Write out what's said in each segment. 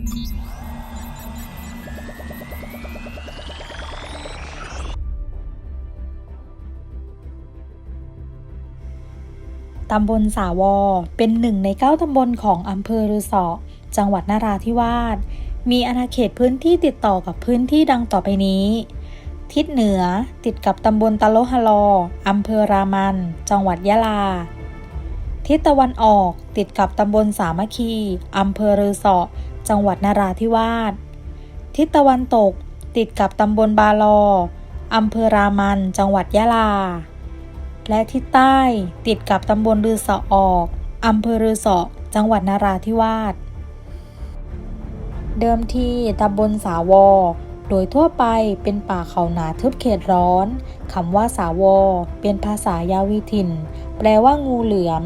ตำบลสาวอ เป็นหนึ่งในเก้าตำบลของอำเภอรือสอจังหวัดนาราธิวาส มีอาณาเขตพื้นที่ติดต่อกับพื้นที่ดังต่อไปนี้ ทิศเหนือติดกับตำบลตะโลฮะลออำเภอรามัน จังหวัดยะลา ทิศตะวันออกติดกับตำบลสามัคคีอำเภอรือสอ จังหวัดนราธิวาส ทิศตะวันตกติดกับตำบลบาลออำเภอรามัน จังหวัดยะลา และทิศใต้ติดกับตำบลรือสอออกอำเภอรือสอจังหวัดนราธิวาส เดิมทีตำบลสาวอ โดยทั่วไปเป็นป่าเขาหนาทึบเขตร้อนคำว่าสาวอ เป็นภาษายาวีถิ่น แปลว่างูเหลือม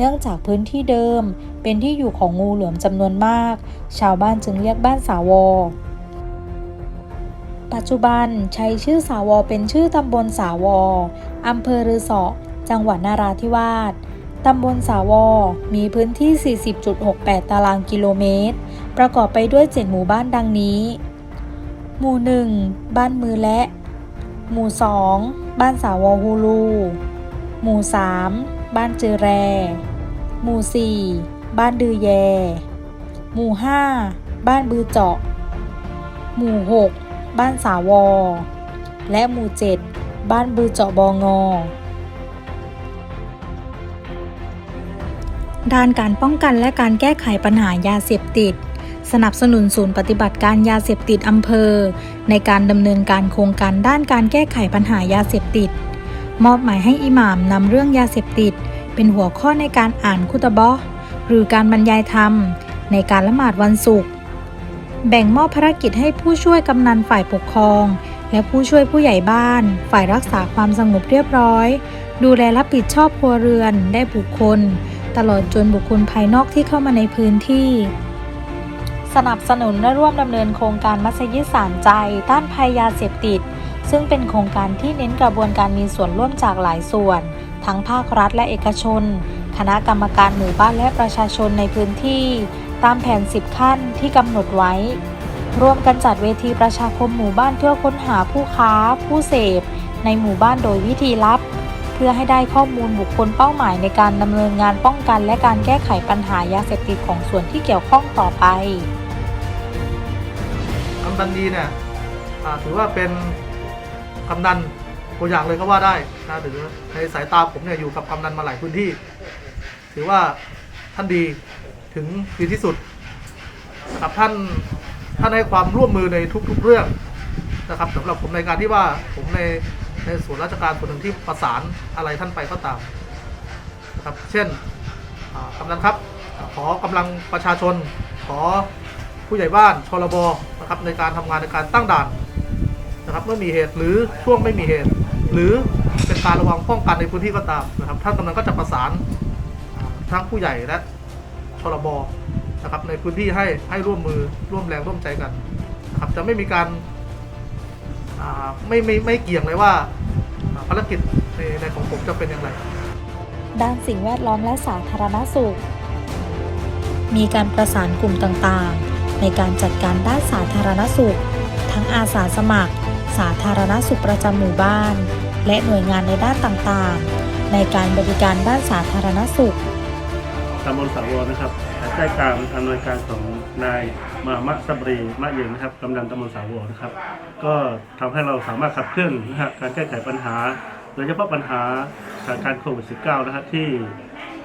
เนื่องจากพื้นที่เดิม เป็นที่อยู่ของงูเหลือมจำนวนมาก ชาวบ้านจึงเรียกบ้านสาวอปัจจุบันใช้ชื่อสาวอเป็นชื่อตำบลสาวออำเภอรือสอจังหวัดนาราธิวาสตำบลสาวอมีพื้นที่ 40.68 ตารางกิโลเมตร ประกอบไปด้วย 7 หมู่บ้านดังนี้ หมู่ 1 บ้านมือและ หมู่ 2 บ้านสาวอฮูลู หมู่ 3 บ้านเจอแร หมู่ 4 บ้านดือแย หมู่ 5 บ้านบือเจาะ หมู่ 6 บ้านสาวอ และหมู่ 7 บ้านบือเจาะบองอด้านการป้องกันและการแก้ไขปัญหายาเสพติด สนับสนุนศูนย์ปฏิบัติการยาเสพติดอำเภอ ในการดำเนินการโครงการด้านการแก้ไขปัญหายาเสพติด มอบหมายให้อิหม่ามนำเรื่องยาเสพติด เป็นหัวข้อในการอ่านคุตบะห์หรือการบรรยายธรรม ในการละหมาดวันศุกร์แบ่งมอบภารกิจให้ผู้ช่วยกำนันฝ่ายปกครอง และผู้ช่วยผู้ใหญ่บ้าน ฝ่ายรักษาความสงบเรียบร้อย ดูแลรับผิดชอบครัวเรือน ได้บุคคล ตลอดจนบุคคลภายนอกที่เข้ามาในพื้นที่ สนับสนุนและร่วมดำเนินโครงการมัสยิดสารใจ ต้านภัยยาเสพติด ซึ่งเป็นโครงการที่เน้นกระบวนการมีส่วนร่วมจากหลายส่วน ทั้งภาครัฐและเอกชน คณะกรรมการหมู่บ้านและประชาชนในพื้นที่ ตามแผน 10 ขั้นที่กำหนดไว้ ร่วมกันจัดเวทีประชาคมหมู่บ้านเพื่อค้นหาผู้ค้า ผู้เสพ ในหมู่บ้านโดยวิธีลับ เพื่อให้ได้ข้อมูลบุคคลเป้าหมายในการดำเนินงานป้องกันและการแก้ไขปัญหายาเสพติดของส่วนที่เกี่ยวข้องต่อไปกำนันดีเนี่ยถือว่าเป็น กำนันตัวอย่างเลยก็ว่าได้นะถือในสายตาผมเนี่ยอยู่กับกำนันมาหลายพื้นที่ ถือว่าท่านดีถึงดีที่สุดครับท่านท่านให้ความร่วมมือในทุก ๆเรื่องนะครับสำหรับผมในการที่ว่าผมในในส่วนราชการส่วนหนึ่งที่ประสานอะไรท่านไปก็ตามนะครับเช่นกำนันครับขอกำลังประชาชน ขอผู้ใหญ่บ้านชลบนะครับในการทำงานในการตั้งด่าน นะครับเมื่อมีเหตุหรือช่วงไม่มีเหตุ หรือเป็นการระวังป้องกันในพื้นที่ก็ตามนะครับท่านกำนันก็จะประสานทั้งผู้ใหญ่และชลบนะครับในพื้นที่ให้ให้ร่วมมือร่วมแรงร่วมใจกันนะครับจะไม่มีการไม่ไม่ไม่เกี่ยงเลยว่าอ่าภารกิจในในของผมจะเป็นอย่างไรด้านสิ่งแวดล้อมและสาธารณสุข มีการประสานกลุ่มต่างๆ ในการจัดการด้านสาธารณสุข ทั้งอาสาสมัคร สาธารณสุขประจำหมู่บ้าน และหน่วยงานในด้านต่างๆ ในการบริการด้านสาธารณสุขตำบลสาวรนะครับภายใต้การอำนวยการของนายมามะซับรีมะเย็นนะครับกำนันตำบลสาวรนะครับ ก็ทำให้เราสามารถขับเคลื่อนนะฮะการแก้ไขปัญหา โดยเฉพาะปัญหาสถานการณ์โควิด -19 นะฮะที่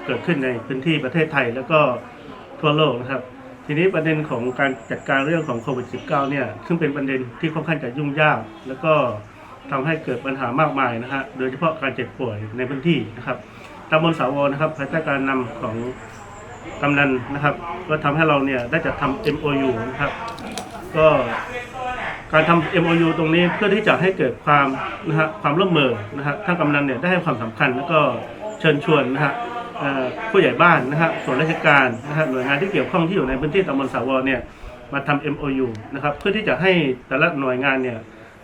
เกิดขึ้นในพื้นที่ประเทศไทยแล้วก็ทั่วโลกนะครับ ทีนี้ประเด็นของการจัดการเรื่องของโควิด -19 เนี่ย ซึ่งเป็นประเด็นที่ค่อนข้างจะยุ่งยาก แล้วก็ทำให้เกิดปัญหามากมายนะฮะ โดยเฉพาะการเจ็บป่วยในพื้นที่นะครับตำบลสาวนะครับภายใต้การนำของกำนันนะครับ ก็ทำให้เราเนี่ยได้จัดทำ MOU นะครับ ก็การทำ MOU ตรงนี้เพื่อที่จะให้เกิดความนะฮะความร่วมมือนะฮะท่านกำนันเนี่ยได้ให้ความสำคัญแล้วก็เชิญชวนนะฮะ ผู้ใหญ่บ้านนะฮะส่วนราชการนะฮะหน่วยงานที่เกี่ยวข้องที่อยู่ในพื้นที่ตำบลสาวรเนี่ยมาทำ MOU นะครับเพื่อที่จะให้แต่ละหน่วยงานเนี่ย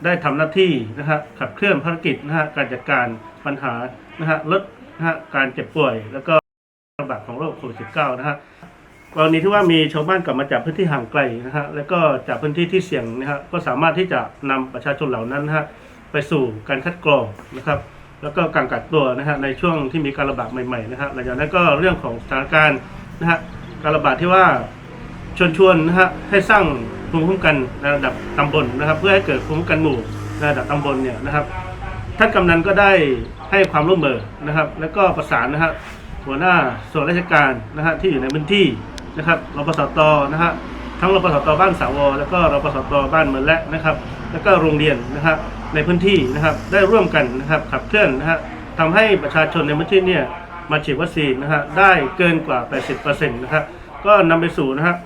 ได้ทำหน้าที่นะฮะขับเคลื่อนภารกิจนะฮะการจัดการปัญหานะฮะลดนะฮะการเจ็บป่วย แล้วก็ระบาดของโรคโควิด -19 นะฮะกรณีที่ว่ามีชาวบ้านกลับมาจากพื้นที่ห่างไกลนะฮะแล้วก็จากพื้นที่ที่เสี่ยงนะฮะก็สามารถที่จะนำประชาชนเหล่านั้นนะฮะไปสู่การคัดกรองนะครับ แล้วก็การกักตัวนะฮะในช่วงที่มีการระบาดใหม่ๆนะฮะหลังจากนั้นก็เรื่องของสถานการณ์นะฮะการระบาดที่ว่าชวนชวนนะฮะให้สร้างภูมิคุ้มกันในระดับตำบลนะครับ เพื่อให้เกิดภูมิคุ้มกันหมู่ในระดับตำบลเนี่ยนะครับ ท่านกำนันก็ได้ให้ความร่วมมือนะครับ แล้วก็ประสานนะฮะหัวหน้าส่วนราชการนะฮะที่อยู่ในพื้นที่นะครับรปสตนะฮะทั้งรปสตบ้านสาวแล้วก็รปสตบ้านเมืองและนะครับ แล้วก็โรงเรียนนะครับ ในพื้นที่นะครับได้ร่วมกันนะครับขับเคลื่อนนะฮะทำให้ประชาชนในพื้นที่เนี่ยมาฉีดวัคซีนนะฮะได้เกินกว่า 80%นะครับก็นำไปสู่นะฮะ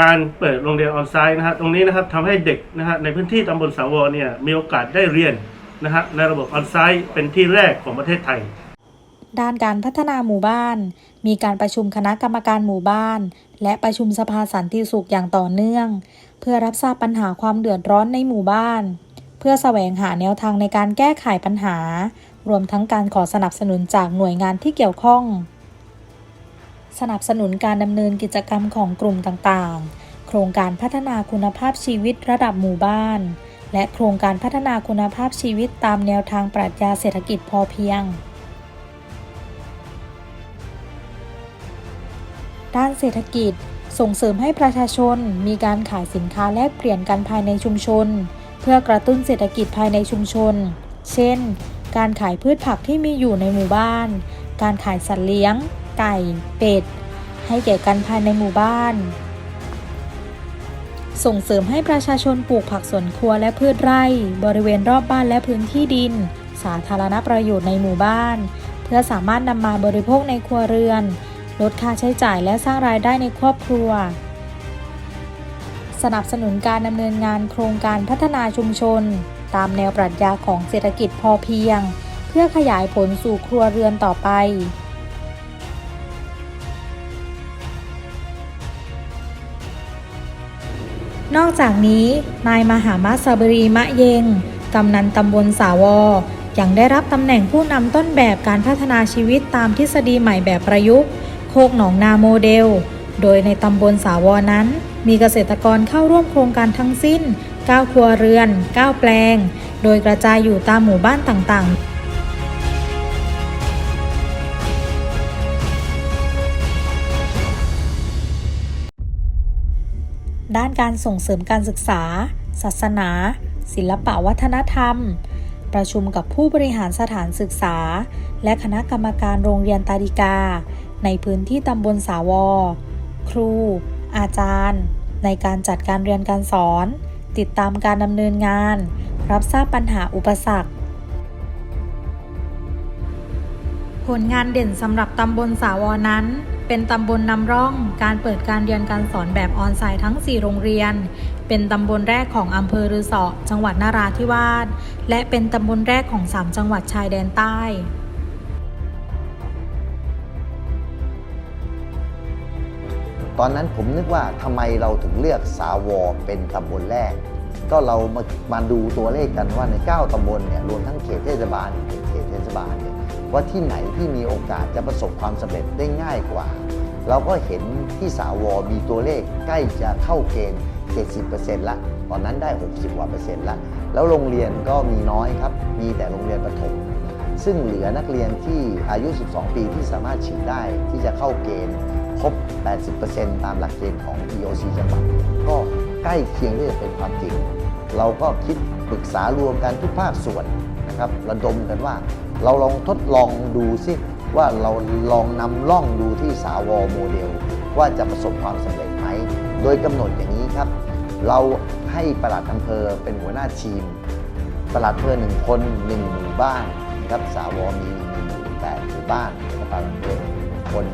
การเปิดโรงเรียนออนไลน์นะฮะตรงนี้นะครับทำให้เด็กนะฮะในพื้นที่ตำบลสาวเนี่ยมีโอกาสได้เรียนนะฮะในระบบออนไซต์เป็นที่แรกของประเทศไทย ด้านการพัฒนาหมู่บ้าน มีการประชุมคณะกรรมการหมู่บ้าน และประชุมสภาสันติสุขอย่างต่อเนื่อง เพื่อรับทราบปัญหาความเดือดร้อนในหมู่บ้าน เพื่อแสวงหาแนวทางในการแก้ไขปัญหา รวมทั้งการขอสนับสนุนจากหน่วยงานที่เกี่ยวข้อง สนับสนุนการดำเนินกิจกรรมของกลุ่มต่างๆ โครงการพัฒนาคุณภาพชีวิตระดับหมู่บ้าน และโครงการพัฒนาคุณภาพชีวิตตามแนวทางปรัชญาเศรษฐกิจพอเพียงด้านเศรษฐกิจ ส่งเสริมให้ประชาชนมีการขายสินค้าแลกเปลี่ยนกันภายในชุมชน เพื่อกระตุ้นเศรษฐกิจภายในชุมชน เช่น การขายพืชผักที่มีอยู่ในหมู่บ้าน การขายสัตว์เลี้ยง ไก่ เป็ด ให้แก่กันภายในหมู่บ้าน ส่งเสริมให้ประชาชนปลูกผักสวนครัวและพืชไร่ บริเวณรอบบ้านและพื้นที่ดิน สาธารณประโยชน์ในหมู่บ้าน เพื่อสามารถนำมาบริโภคในครัวเรือน ลดค่าใช้จ่ายและสร้างรายได้ในครอบครัว สนับสนุนการดำเนินงานโครงการพัฒนาชุมชน ตามแนวปรัชญาของเศรษฐกิจพอเพียง เพื่อขยายผลสู่ครัวเรือนต่อไปนอกจากนี้ นายมหามาสบรีมะเยง กำนันตำบลสาวอยังได้รับตำแหน่งผู้นำต้นแบบการพัฒนาชีวิตตามทฤษฎีใหม่แบบประยุกต์ โคกหนองนาโมเดล โดยในตำบลสาวอนั้น มีเกษตรกรเข้าร่วมโครงการทั้งสิ้น 9 ครัวเรือน 9 แปลง โดยกระจายอยู่ตามหมู่บ้านต่างๆด้านการส่งเสริมการศึกษา ศาสนา ศิลปะวัฒนธรรม ประชุมกับผู้บริหารสถานศึกษา และคณะกรรมการโรงเรียนตาดิกา ในพื้นที่ตำบลสาวอ ครู อาจารย์ ในการจัดการเรียนการสอน ติดตามการดำเนินงาน รับทราบปัญหาอุปสรรค ผลงานเด่นสำหรับตำบลสาวอนั้น เป็นตำบลนำร่องการเปิดการเรียนการสอนแบบออนไลน์ทั้ง 4 โรงเรียน เป็นตำบลแรกของอำเภอรือสอจังหวัดนาราธิวาสและเป็นตำบลแรกของ 3 จังหวัดชายแดนใต้ ตอนนั้นผมนึกว่าทำไมเราถึงเลือกสาวอเป็นตำบลแรก ก็เรามามาดูตัวเลขกันว่าใน 9ตำบลเนี่ยรวมทั้งเขตเทศบาลเขตเทศบาลเนี่ยว่าที่ไหนที่มีโอกาสจะประสบความสำเร็จได้ง่ายกว่า เราก็เห็นที่สาวอมีตัวเลขใกล้จะเข้าเกณฑ์70%ละตอนนั้นได้ 60กว่าเปอร์เซ็นต์ละแล้วโรงเรียนก็มีน้อยครับ มีแต่โรงเรียนประถม ซึ่งเหลือนักเรียนที่อายุ 12 ปีที่สามารถฉีดได้ที่จะเข้าเกณฑ์ ครบ 80%ตามหลักเกณฑ์ของ EOC จังหวัดก็ใกล้เคียงที่จะเป็นความจริง เราก็คิดปรึกษารวมกันทุกภาคส่วนนะครับระดมกันว่า เราลองทดลองดูซิว่าเราลองนำล่องดูที่สาวโมเดล ว่าจะประสบความสำเร็จไหมโดยกำหนดอย่างนี้ครับ เราให้ประหลัดอำเภอเป็นหัวหน้าทีมประหลัดอำเภอหนึ่งคนหนึ่งหมู่บ้านนะครับสาวมีหนึ่งหมู่แปดหมู่บ้านปลัดอำเภอคน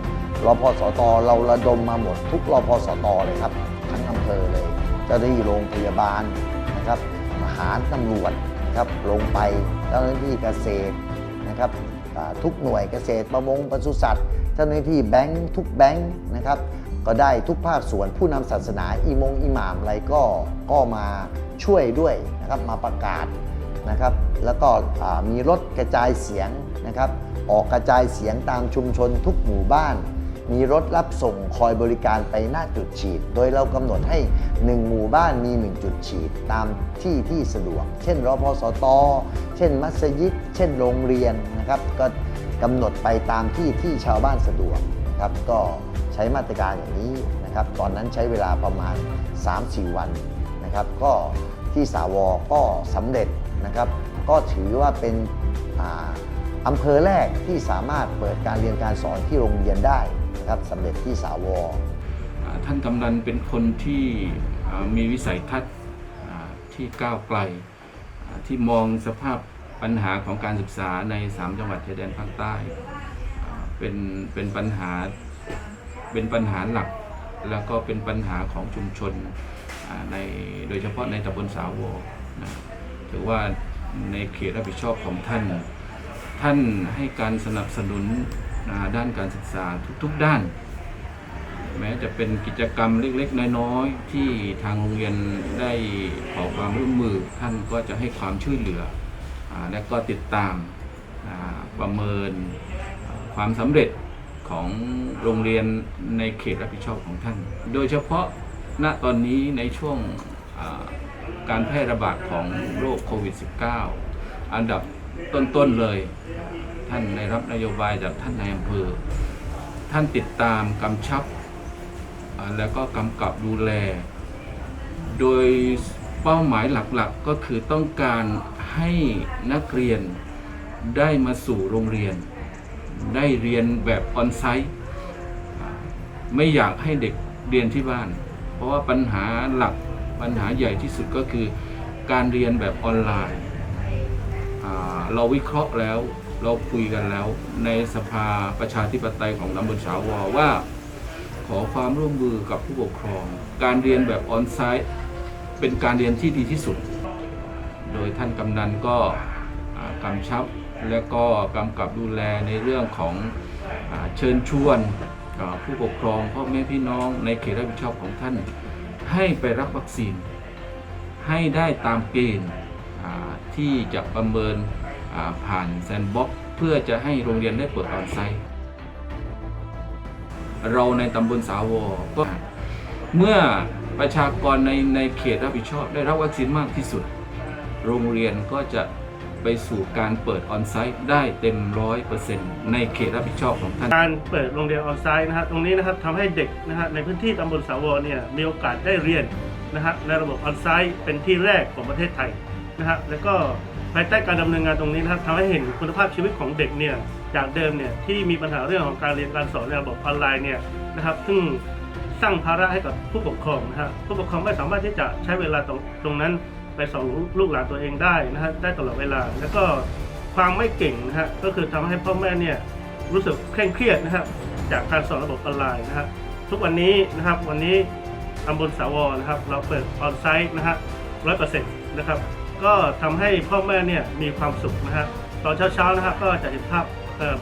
รพสตเราระดมมาหมดทุกรพสตเลยครับ ทั้งอำเภอเลยเจ้าหน้าที่โรงพยาบาลนะครับทหารตำรวจนะครับลงไปเจ้าหน้าที่เกษตรนะครับทุกหน่วยเกษตรประมงปศุสัตว์ เจ้าหน้าที่แบงค์ทุกแบงค์นะครับก็ได้ทุกภาคส่วนผู้นำศาสนาอิมงอิหม่ามอะไรก็ก็มาช่วยด้วยนะครับมาประกาศนะครับแล้วก็มีรถกระจายเสียงนะครับออกกระจายเสียงตามชุมชนทุกหมู่บ้าน มีรถรับส่งคอยบริการไปหน้าจุดฉีด โดยเรากำหนดให้ 1 หมู่บ้านมี 1 จุดฉีด ตามที่ที่สะดวก เช่นรพสต เช่นมัสยิด เช่นโรงเรียนนะครับ ก็กำหนดไปตามที่ที่ชาวบ้านสะดวกนะครับก็ใช้มาตรการอย่างนี้นะครับ ตอนนั้นใช้เวลาประมาณ 3-4 วันนะครับ ก็ที่สาวอก็สำเร็จนะครับ ก็ถือว่าเป็นออำเภอแรกที่สามารถเปิดการเรียนการสอนที่โรงเรียนได้ ครับสำเร็จที่สาวออ่าท่านกำนันเป็นคนที่มีวิสัยทัศน์ที่ก้าวไกลที่มองสภาพปัญหาของการศึกษาใน 3 จังหวัดชายแดนภาคใต้เป็นเป็นปัญหาเป็นปัญหาหลัก แล้วก็เป็นปัญหาของชุมชนในโดยเฉพาะในตำบลสาวอนะถือว่าในเขตรับผิดชอบของท่าน ท่านให้การสนับสนุน ด้านการศึกษาทุกๆด้าน แม้จะเป็นกิจกรรมเล็กๆ น้อยๆ ที่ทางโรงเรียนได้ขอความร่วมมือท่านก็จะให้ความช่วยเหลืออและก็ติดตามประเมินความสำเร็จของโรงเรียนในเขตรับผิดชอบของท่าน โดยเฉพาะณตอนนี้ในช่วงการแพร่ระบาดของโรคโควิด -19 อันดับต้นๆเลย ท่านได้รับนโยบายจากท่านนายอำเภอ ท่านติดตามกำชับ แล้วก็กำกับดูแล โดยเป้าหมายหลักๆก็คือต้องการให้นักเรียนได้มาสู่โรงเรียน ได้เรียนแบบออนไซต์ไม่อยากให้เด็กเรียนที่บ้าน เพราะว่าปัญหาหลักปัญหาใหญ่ที่สุดก็คือการเรียนแบบออนไลน์ เราวิเคราะห์แล้ว เราคุยกันแล้วในสภาประชาธิปไตยของตำบลสาวอว่า ขอความร่วมมือกับผู้ปกครอง การเรียนแบบออนไซต์เป็นการเรียนที่ดีที่สุด โดยท่านกำนันก็กำชับและก็กำกับดูแลในเรื่องของอเชิญชวนผู้ปกครองพ่อแม่พี่น้องในเขตรับผิดชอบของท่าน ให้ไปรับวัคซีน ให้ได้ตามเกณฑ์ที่จะประเมิน ผ่านแซนบ็อกเพื่อจะให้โรงเรียนได้เปิดออนไซต์เราในตำบลสาวอก็เมื่อประชากรในในเขตรับผิดชอบ ได้รับวัคซีนมากที่สุด โรงเรียนก็จะไปสู่การเปิดออนไซต์ได้เต็มร้อยเปอร์เซ็นต์ในเขตรับผิดชอบของท่าน การเปิดโรงเรียนออนไซต์นะฮะตรงนี้นะครับทำให้เด็กนะฮะในพื้นที่ตำบลสาวรเนี่ยมีโอกาสได้เรียนนะฮะในระบบออนไซต์เป็นที่แรกของประเทศไทยนะฮะแล้วก็ ภายใต้การดำเนินงานตรงนี้นะครับทำให้เห็นคุณภาพชีวิตของเด็กเนี่ยจากเดิมเนี่ยที่มีปัญหาเรื่องของการเรียนการสอนในระบบออนไลน์เนี่ยนะครับซึ่งสร้างภาระให้กับผู้ปกครองนะฮะผู้ปกครองไม่สามารถที่จะใช้เวลาตรงตรงนั้นไปสอนลูกหลานตัวเองได้นะฮะได้ตลอดเวลา แล้วก็ความไม่เก่งนะฮะก็คือทำให้พ่อแม่เนี่ยรู้สึกเคร่งเครียดนะครับจากการสอนระบบออนไลน์นะครับทุกวันนี้นะครับวันนี้ตำบลสาวรนะครับเราเปิดออนไซต์นะฮะร้อยเปอร์เซ็นต์นะครับ ก็ทำให้พ่อแม่เนี่ยมีความสุขนะฮะตอนเช้าๆนะครับก็จะเห็นภาพ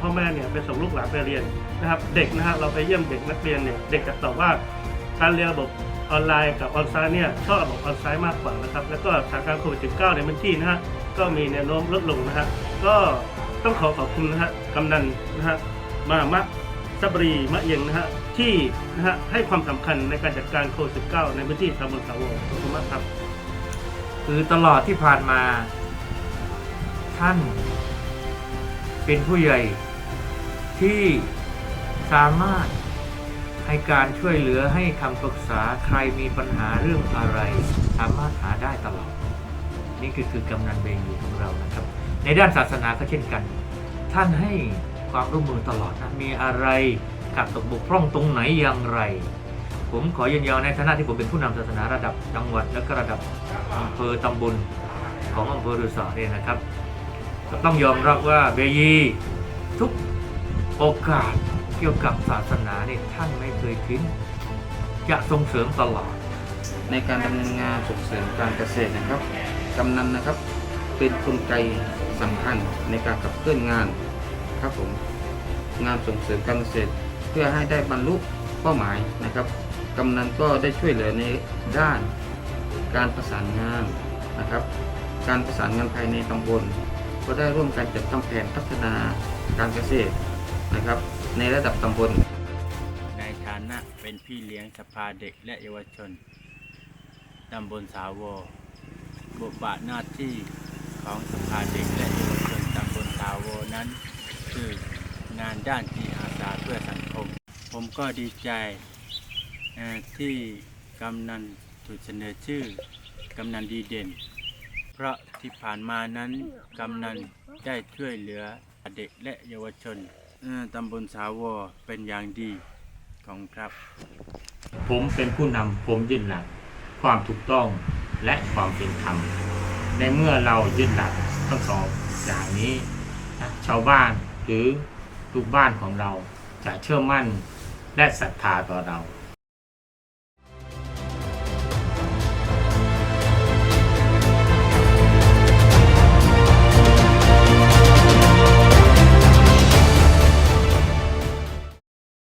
พ่อแม่เนี่ยไปส่งลูกหลานไปเรียนนะครับ เด็กนะฮะเราไปเยี่ยมเด็กนักเรียนเนี่ยเด็กจะตอบว่าการเรียนระบบออนไลน์กับออนไซต์เนี่ยชอบระบบออนไซต์มากกว่านะครับแล้วก็สถานการณ์โควิด -19 ในพื้นที่นะฮะก็มีแนวโน้มลดลงนะฮะก็ต้องขอขอบคุณนะฮะกำนันนะฮะมามะซับรีมะเยงนะฮะที่นะฮะให้ความสำคัญในการจัดการโควิด -19 ในพื้นที่ตำบลสาวงขอบคุณมากครับ คือตลอดที่ผ่านมา ท่าน เป็นผู้ใหญ่ที่สามารถให้การช่วยเหลือให้คำปรึกษาใครมีปัญหาเรื่องอะไร สามารถหาได้ตลอด นี่คือคือกำนันเบงอยู่ของเรานะครับ ในด้านศาสนาก็เช่นกัน ท่านให้ความร่วมมือตลอดนะมีอะไรขัดตกบกพร่องตรงไหนอย่างไร ผมขอยืนยันในฐานะที่ผมเป็นผู้นำศาสนาระดับจังหวัดและก็ระดับอำเภอตำบลของอำเภอฤษาเนี่ยนะครับต้องยอมรับว่าเบยีทุกโอกาสเกี่ยวกับศาสนาเนี่ยท่านไม่เคยทิ้งจะส่งเสริมตลอด ในการดำเนินงานส่งเสริมการเกษตรนะครับกำนันนะครับ เป็นกลไกสำคัญในการขับเคลื่อนงานครับผมงานส่งเสริมการเกษตร เพื่อให้ได้บรรลุเป้าหมายนะครับ กำนันก็ได้ช่วยเหลือในด้านการประสานงานนะครับ การประสานงานภายในตำบล ก็ได้ร่วมกันจัดทำแผนพัฒนาการเกษตรนะครับ ในระดับตำบล ในฐานะเป็นพี่เลี้ยงสภาเด็กและเยาวชนตำบลสาวบทบาทหน้าที่ของสภาเด็กและเยาวชนตำบลสาวนั้น คืองานด้านจิตอาสาเพื่อสังคม ผมก็ดีใจ ที่กำนันถูกเสนอชื่อกำนันดีเด่น เพราะที่ผ่านมานั้นกำนันได้ช่วยเหลือเด็กและเยาวชนตำบลสาววเป็นอย่างดีของครับ ผมเป็นผู้นำผมยึดหลัก ความถูกต้องและความเป็นธรรม ในเมื่อเรายึดหลักทั้งสองอย่างนี้นะชาวบ้านหรือลูกบ้านของเราจะเชื่อมั่นและศรัทธาต่อเรา